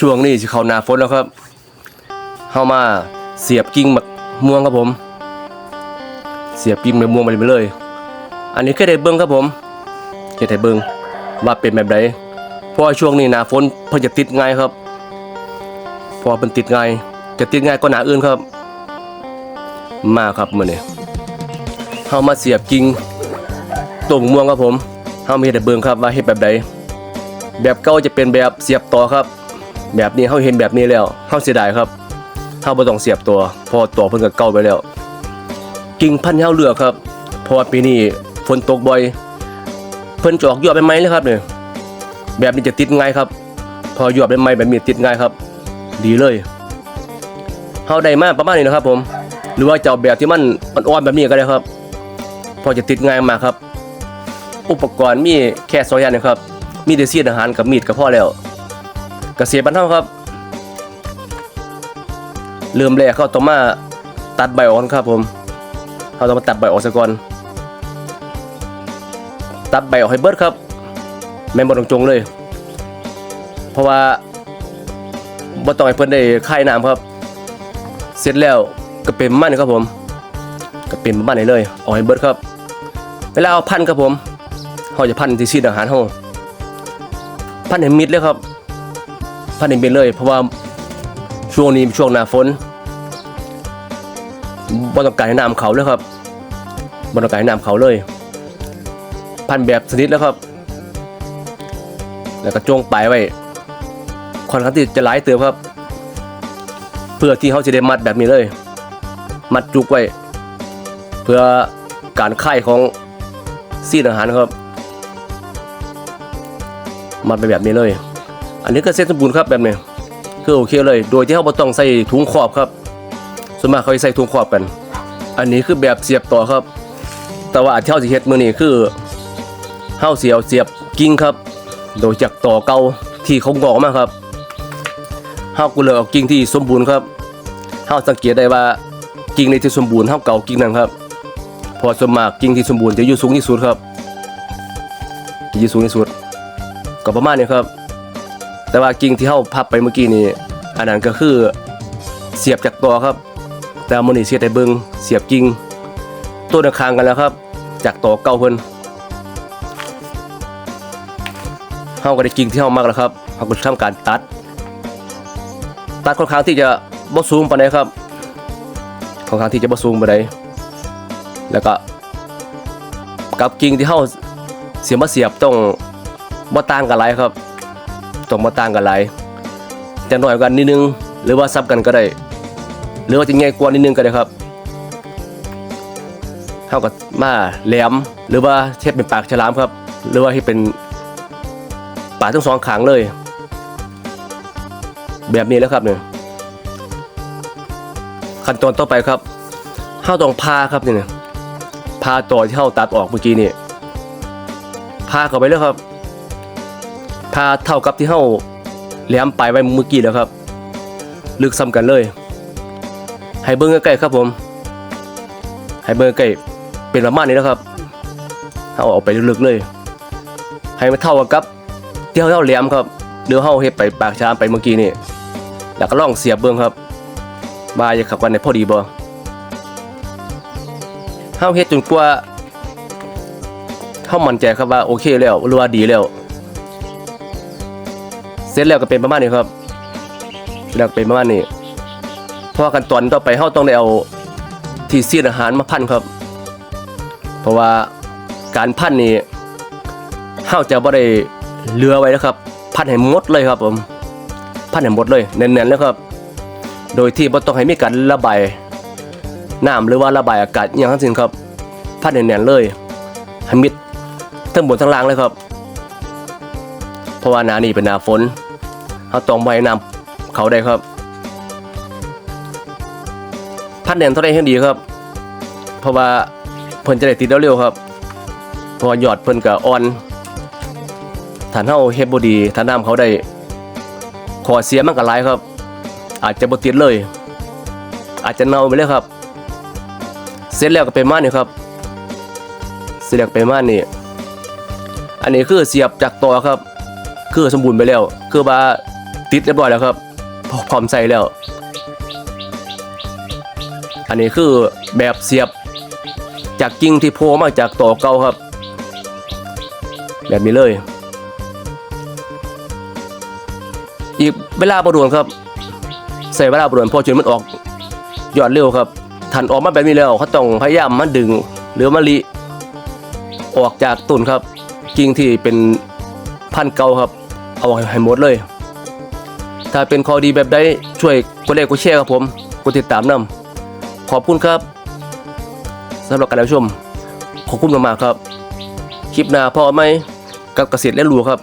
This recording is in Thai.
ช่วงนี้สิเข้าหน้าฝนแล้วครับเข้ามาเสียบกิ่งมะม่วงครับผม เสียบกิ่งมะม่วงไปเลย อันนี้แค่ได้เบิ่งครับผมแค่ได้เบิ่งว่าเป็นแบบใดเพราะช่วงนี้หน้าฝนเพิ่นจะติดง่ายครับ พอเพิ่นติดง่ายจะติดง่ายกว่าหนาอื่นครับ มาครับมื้อนี้เฮามาเสียบกิ่งต้นม่วงครับผมเฮามีแต่เบิ่งครับว่าเฮ็ดแบบใดแบบเก่าจะเป็นแบบเสียบต่อครับ แบบนี้เขาเห็นแบบนี้แล้วเขาเสียดายครับเขาบ่ต้องเสียบตัวพอตัวเพิ่นก็เก่าไปแล้ว กิ่งพันธุ์เฮาเลือกครับเพราะว่าปีนี้ฝนตกบ่อย เพิ่นจอกยอดใบไม้เลยครับเนี่ยแบบนี้จะติดง่ายครับ พอยอดใบไม้แบบนี้ติดง่ายครับ ดีเลยเฮาได้มาประมาณนี้นะครับ ผม หรือว่าจะเอาแบบที่มันมันอ่อนแบบนี้ก็ได้ครับ พอจะติดง่ายมากครับ อุปกรณ์มีแค่สองอย่างนะครับ มีแต่เสียดอาหารกับมีดก็พอแล้ว เกษตรบ้านเฮาครับ เริ่มแรกเขาต้องมาตัดใบออกก่อนครับผมเขาต้องมาตัดใบออกซะก่อน ตัดใบออกให้เบิดครับแม่นบ่ตรงๆเลย เพราะว่าบ่ต้องให้เพิ่นได้คายน้ำครับ เสร็จแล้วก็เป็นมันครับผม ก็เป็นมันให้เลยออกให้เบิดครับ เวลาเอาพันครับผมเขาจะพันที่ซีดอาหารเฮาพันเห็นมิดเลยครับ พันเห็นมิดเลย เพราะว่าช่วงนี้ช่วงหน้าฝนบ่ต้องการให้น้ำเขาเลยครับบ่ต้องการให้น้ำเขาเลย พันแบบสนิทแล้วครับ แล้วก็จงปลายไว้คอนข้างที่จะหลายเติมครับ เพื่อที่เขาจะได้มัดแบบนี้เลย มัดจุกไว้ เพื่อการไข่ของซีดอาหารครับ มัดไปแบบนี้เลย อันนี้ก็เซ็ตสมบูรณ์ครับแบบนี้คือโอเคเลย โดยที่เขาบ่ต้องใส่ถุงขอบครับ ส่วนมากเขาจะใส่ถุงขอบกัน อันนี้คือแบบเสียบต่อครับ แต่ว่าที่เขาสิเฮ็ดมือนี้คือเฮาเสิเอาเสียบกิ่งครับ โดยจากต่อเก่าที่เขางอกมาครับเฮาก็เลยเอากิ่งที่สมบูรณ์ครับเฮาสังเกตได้ว่ากิ่งในที่สมบูรณ์เฮาเก่ากิ่งนั้นครับ พอส่วนมากกิ่งที่สมบูรณ์จะอยู่สูงที่สุดครับจะอยู่สูงที่สุดก็ประมาณนี้ครับ แต่ว่ากิ่งที่เฮาพับไปเมื่อกี้นี่อันนั้นก็คือเสียบจากตัวครับ แต่มื้อนี้เสียแต่เบิงเสียบกิ่งต้นข้างกันแล้วครับ จากตัวเก่าเพิ่นเฮาก็ได้กิ่งที่เฮามักแล้วครับเฮาก็ทำการตัด ตัดค่อนข้างที่จะบ่สูงปานใดครับค่อนข้างที่จะบ่สูงปานใดแล้วก็กับกิ่งที่เฮาเสียบมาเสียบต้องบ่ต่างกันหลายครับ ต้องบ่ต่างกันหลายจะน้อยกันนิดนึง หรือว่าซ้ำกันก็ได้ หรือว่าจะใหญ่กว่านิดนึงก็ได้ครับเฮาก็มาแหลมหรือว่าเทียบเป็นปากฉลามครับ หรือว่าที่เป็นปากทั้งสองขางเลย แบบนี้แล้วครับเนี่ยขั้นตอนต่อไปครับเฮาต้องพาครับนี่เนี่ยพาต่อที่เฮาตัดออกเมื่อกี้นี่พาเข้าไปเลยครับ พาเท่ากับที่เฮาแหลมปลายไว้เมื่อกี้แล้วครับ ลึกซ้ำกันเลย ให้เบิ่งใกล้ๆครับผม ให้เบิ่งใกล้เป็นประมาณนี้นะครับเอาออกไปลึกๆเลย ให้มันเท่ากับที่เฮาแหลมครับหรือเฮาเฮ็ดไปปากชามไปเมื่อกี้นี่แล้วก็ลองเสียบเบิ่งครับว่าจะข้ากันได้พอดีบ่เฮาเฮ็ดจนกว่าเฮามั่นใจครับว่าโอเคแล้วหรือว่าดีแล้ว เสร็จแล้วก็เป็นประมาณนี้ครับแล้วเป็นประมาณนี้เพราะว่าขั้นตอนต่อไปเราต้องได้เอาที่เสียดอาหารมาพันครับ เพราะว่าการพันนี่เราจะบ่ได้เลือไว้นะครับ พันให้หมดเลยครับผมพันให้หมดเลยแน่นๆเลยครับ โดยที่บ่ต้องให้มีการระบายน้ำหรือว่าระบายอากาศอย่างทั้งสิ้นครับ พันแน่นๆเลยให้มิดทั้งบนทั้งล่างเลยครับ เพราะว่าหนานี่เป็นหนาฝนเขาต้องไว้น้ำเขาได้ครับ พัดแนนเท่าไรให้ดีครับ เพราะว่าเพิ่นจะได้ติดเร็วๆครับพราะว่ายอดเพิ่นก็อ่อนถ้าเฮาเฮ็ดบ่ดีถ้าน้ำเขาได้ขอเสียมันก็หลายครับ อาจจะบ่ติดเลย อาจจะเน่าไปเลยครับ เสร็จแล้วก็เป็นม่านนี่ครับ เสร็จแล้วก็เป็นม่านนี่ อันนี้คือเสียบจากตัวครับ คือสมบูรณ์ไปแล้วคือว่าติดเรียบร้อยแล้วครับพร้อมใส่แล้ว อันนี้คือแบบเสียบจากกิ่งที่โผล่มาจากต่อเก่าครับ แบบนี้เลย อีกเวลาประดวนครับ ใส่เวลาประดวนพอจนมันออกยอดเร็วครับทันออกมาแบบนี้แล้วเขาต้องพยายามมาดึงหรือมาลิออกจากต้นครับ กิ่งที่เป็นพันเก่าครับ เอาให้หมดเลย ถ้าเป็นข้อดีแบบใดช่วยกดไลค์กดแชร์ครับผมกดติดตามนำขอบคุณครับสำหรับการรับชมขอบคุณมากๆครับ คลิปหน้าพอไหมกับเกษตรและรู้ครับ